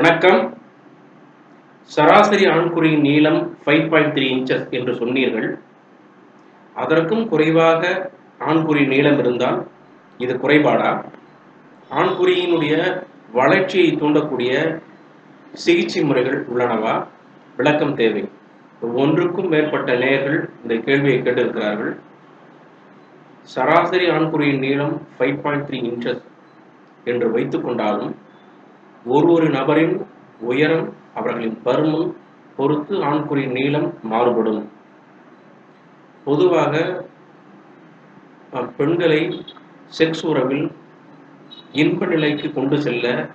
வணக்கம். சராசரி ஆண்குறியின் நீளம் ஃபைவ் பாயிண்ட் த்ரீ இன்ச்சஸ் என்று சொன்னீர்கள். அதற்கும் குறைவாக ஆண்குறி நீளம் இருந்தால் இது குறைபாடா? ஆண்குறியினுடைய வளர்ச்சியை தூண்டக்கூடிய சிகிச்சை முறைகள் உள்ளனவா? விளக்கம் தேவை. ஒன்றுக்கும் மேற்பட்ட நேயர்கள் இந்த கேள்வியை கேட்டிருக்கிறார்கள். சராசரி ஆண்குறியின் நீளம் ஃபைவ் பாயிண்ட் த்ரீ இன்ச்சஸ் என்று வைத்துக்கொண்டாலும் ஒரு ஒரு நபரின் உயரம் அவர்களின் பருமன் பொறுத்து ஆண்குறியின் நீளம் மாறுபடும். பொதுவாக பெண்களை செக்ஸ் உறவில் இன்ப நிலைக்கு கொண்டு செல்ல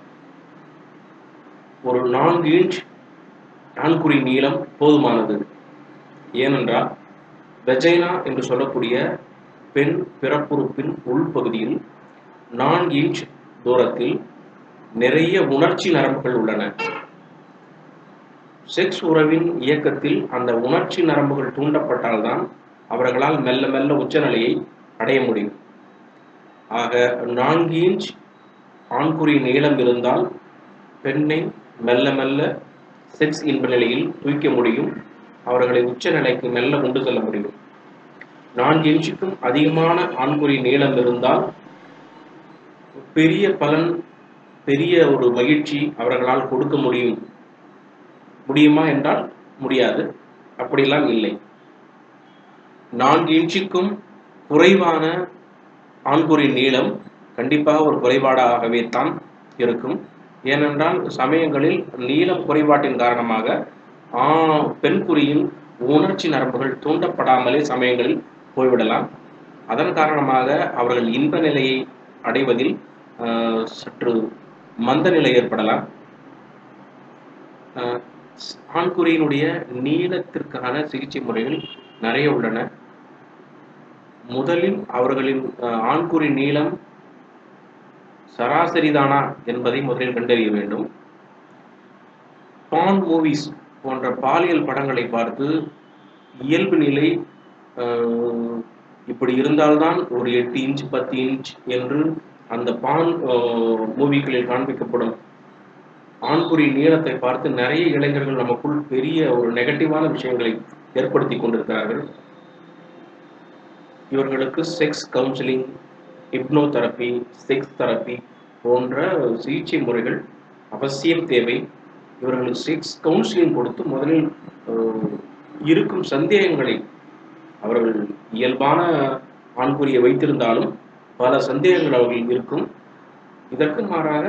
ஒரு நான்கு இன்ச் ஆண்குறி நீளம் போதுமானது. ஏனென்றால் வெஜைனா என்று சொல்லக்கூடிய பெண் பிறப்புறுப்பின் உள்பகுதியில் நான்கு இன்ச் தூரத்தில் நிறைய உணர்ச்சி நரம்புகள் உள்ளன. செக்ஸ் உறவின் இயக்கத்தில் அந்த உணர்ச்சி நரம்புகள் தூண்டப்பட்டால்தான் அவர்களால் மெல்ல மெல்ல உச்சநிலையை அடைய முடியும். ஆக நான்கு இன்ச் ஆண்குறி நீளம் இருந்தால் பெண்ணை மெல்ல மெல்ல செக்ஸ் இன்ப நிலையில் தூக்க முடியும். அவர்களை உச்சநிலைக்கு மெல்ல கொண்டு செல்ல முடியும். நான்கு இன்ச்சுக்கும் அதிகமான ஆண்குறி நீளம் இருந்தால் பெரிய பலன் பெரிய ஒரு மகிழ்ச்சி அவர்களால் கொடுக்க முடியும். முடியுமா என்றால் முடியாது. அப்படிலாம் இல்லை. நான்கு இன்ச்சுக்கும் குறைவான ஆண்குறின் நீளம் கண்டிப்பாக ஒரு குறைபாடாகவே தான் இருக்கும். ஏனென்றால் சமயங்களில் நீளம் குறைபாட்டின் காரணமாக ஆ பெண்குறியின் உணர்ச்சி நரம்புகள் தூண்டப்படாமலே சமயங்களில் போய்விடலாம். அதன் காரணமாக அவர்கள் இன்ப நிலையை அடைவதில் சற்று மந்த நிலை ஏற்படலாம். ஆண்குறியினுடைய நீளத்திற்கான சிகிச்சை முறைகள் நிறைய உள்ளன. முதலில் அவர்களின் ஆண்குறி நீளம் சராசரிதானா என்பதை முதலில் கண்டறிய வேண்டும். பான் மூவிஸ் போன்ற பாலியல் படங்களை பார்த்து இயல்பு நிலை இப்படி இருந்தால்தான் ஒரு எட்டு இன்ச் பத்து இன்ச் என்று அந்த பான் மூவிகளில் காண்பிக்கப்படும் ஆண்குறி நீளத்தை பார்த்து நிறைய இளைஞர்கள் நமக்குள் பெரிய ஒரு நெகட்டிவான விஷயங்களை ஏற்படுத்தி கொண்டிருக்கிறார்கள். இவர்களுக்கு sex counselling hypnotherapy sex therapy போன்ற சிகிச்சை முறைகள் அவசியம் தேவை. இவர்களுக்கு செக்ஸ் கவுன்சிலிங் கொடுத்து முதலில் இருக்கும் சந்தேகங்களை அவர்கள் இயல்பான ஆண்குறியை வைத்திருந்தாலும் பல சந்தேகங்கள் அவர்கள் இருக்கும். இதற்கு மாறாக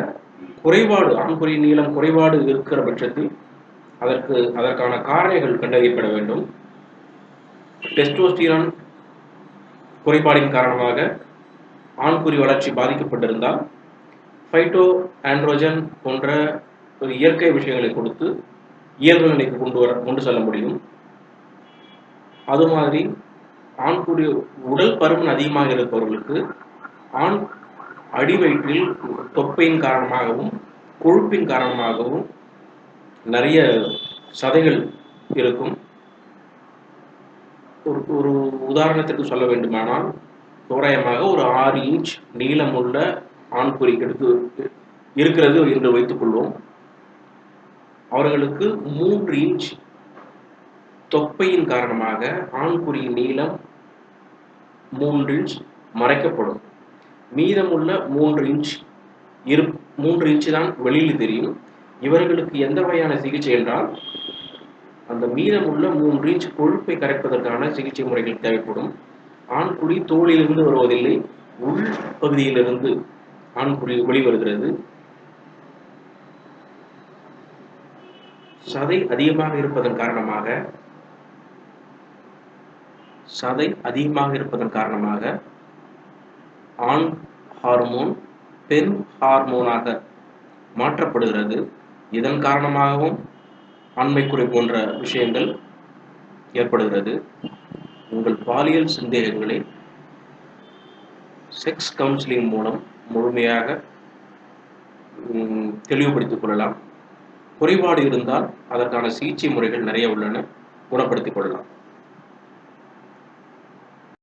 குறைபாடு ஆண்குறி நீளம் குறைபாடு இருக்கிற பட்சத்தில் அதற்கு அதற்கான காரணிகள் கண்டறியப்பட வேண்டும். டெஸ்டோஸ்டிரான் குறைபாடின் காரணமாக ஆண்குறி வளர்ச்சி பாதிக்கப்பட்டிருந்தால் ஃபைட்டோ ஆண்ட்ரோஜன் போன்ற ஒரு இயற்கை விஷயங்களை கொடுத்து இயல்பு நிலைக்கு கொண்டு வர கொண்டு செல்ல முடியும். அது மாதிரி ஆண்குறி உடல் பருமன் அதிகமாக இருப்பவர்களுக்கு ஆண் அடிவயிற்றில் தொப்பையின் காரணமாகவும் கொழுப்பின் காரணமாகவும் நிறைய சதைகள் இருக்கும். ஒரு ஒரு உதாரணத்துக்கு சொல்ல வேண்டுமானால் தோராயமாக ஒரு ஆறு இன்ச் நீளமுள்ள ஆண்குறி எடுத்து இருக்கிறது என்று வைத்துக்கொள்வோம் அவர்களுக்கு மூன்று இன்ச் தொப்பையின் காரணமாக ஆண்குறியின் நீளம் மூன்று இன்ச் மறைக்கப்படும். மீதமுள்ள மூன்று இன்ச் இரு மூன்று இன்ச்சு தான் வெளியில் தெரியும். இவர்களுக்கு எந்த வகையான சிகிச்சை என்றால் அந்த மீதமுள்ள மூன்று இன்ச் கொழுப்பை கரைப்பதற்கான சிகிச்சை முறைகள் தேவைப்படும். ஆண்குறி தோளிலிருந்து வருவதில்லை உள் பகுதியிலிருந்து ஆண்குறி வெளிவருகிறது. சதை அதிகமாக இருப்பதன் காரணமாக சதை அதிகமாக இருப்பதன் காரணமாக ஆண் ஹார்மோன் பெண் ஹார்மோனாக மாற்றப்படுகிறது. இதன் காரணமாகவும் ஆண்மைக்குறை போன்ற விஷயங்கள் ஏற்படுகிறது. உங்கள் பாலியல் சந்தேகங்களை செக்ஸ் கவுன்சிலிங் மூலம் முழுமையாக தெளிவுபடுத்திக் கொள்ளலாம். குறைபாடு இருந்தால் அதற்கான சிகிச்சை முறைகள் நிறைய உள்ளன. குணப்படுத்திக் கொள்ளலாம்.